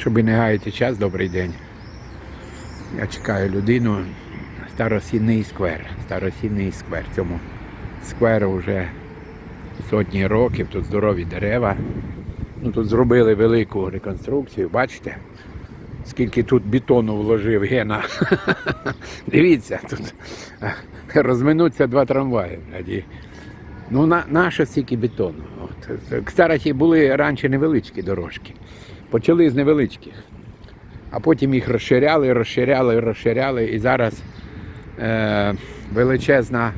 Щоб і не гаяти час, добрий день. Я чекаю людину. Старосінний сквер. Старосінний сквер. Цьому скверу вже сотні років, тут здорові дерева. Ну, тут зробили велику реконструкцію, бачите? Скільки тут бетону вложив Гена. Дивіться, тут е, розминуться два трамваї. Ну, на, на що стільки бетону? От. Кстати, були раніше невеличкі дорожки. Почали з невеличких. А потім їх розширяли, розширяли, розширяли. І зараз е, величезна,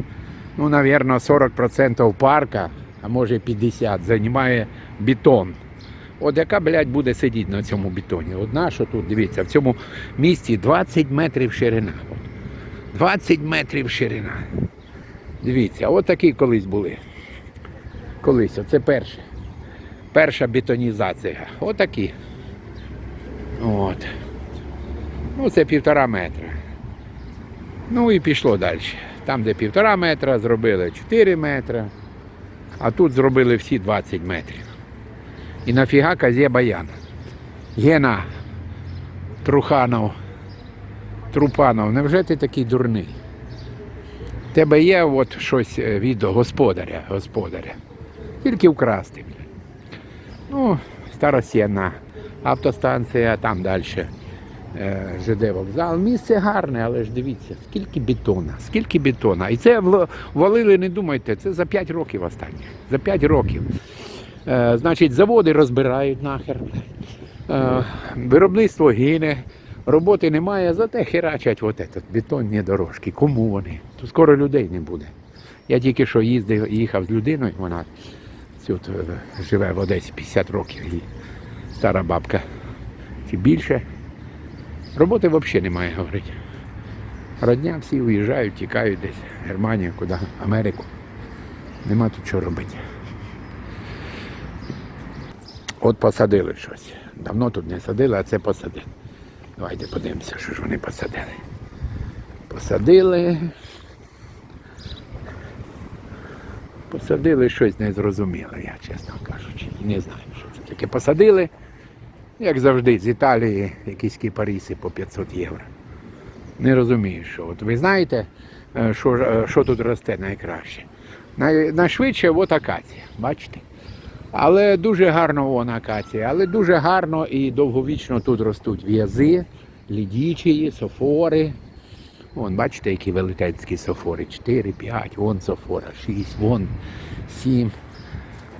ну, навірно, 40% парка, а може 50%, займає бетон. От яка, блядь, буде сидіти на цьому бетоні? Одна, що тут, дивіться, в цьому місті 20 метрів ширина. 20 метрів ширина. Дивіться, от такі колись були. Колись, оце перше. Перша бетонізація. Отакі. От. Ну, це півтора метра. Ну і пішло далі. Там, де півтора метра, зробили 4 метри, а тут зробили всі 20 метрів. І нафіга казє баян. Гена Труханов, Трупанов, невже ти такий дурний? Тебе є от щось е, від господаря, господаря. Тільки вкрасти. Ну, старосінна автостанція, там далі е, ЖД вокзал. Місце гарне, але ж дивіться, скільки бетона, скільки бетона. І це валили, не думайте, це за 5 років останнє. За 5 років. Е, значить, заводи розбирають нахер. Е, виробництво гине, роботи немає, зате херачать от этот, бетонні дорожки. Кому вони? Тут скоро людей не буде. Я тільки що їздив, їхав з людиною, вона тут е, живе в Одесі 50 років. І стара бабка. Чи більше. Роботи взагалі немає, говорить. Родня всі уїжджають, тікають десь Германію, куди, Америку. Нема тут що робити. От посадили щось. Давно тут не садили, а це посадили. Давайте подивимося, що ж вони посадили. Посадили. Посадили щось незрозуміле, я чесно кажучи. Не знаю, що це таке. Посадили, як завжди, з Італії якісь кіпаріси по 500 євро. Не розумію, що. От ви знаєте, е, що, е, що тут росте найкраще? Най, найшвидше от акація, бачите? Але дуже гарно вон акація, але дуже гарно і довговічно тут ростуть в'язи, лідічії, софори. Вон, бачите, які велетенські софори. 4, 5, вон софора, 6, вон 7.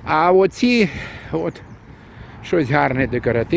А оці, от, щось гарне декоративне.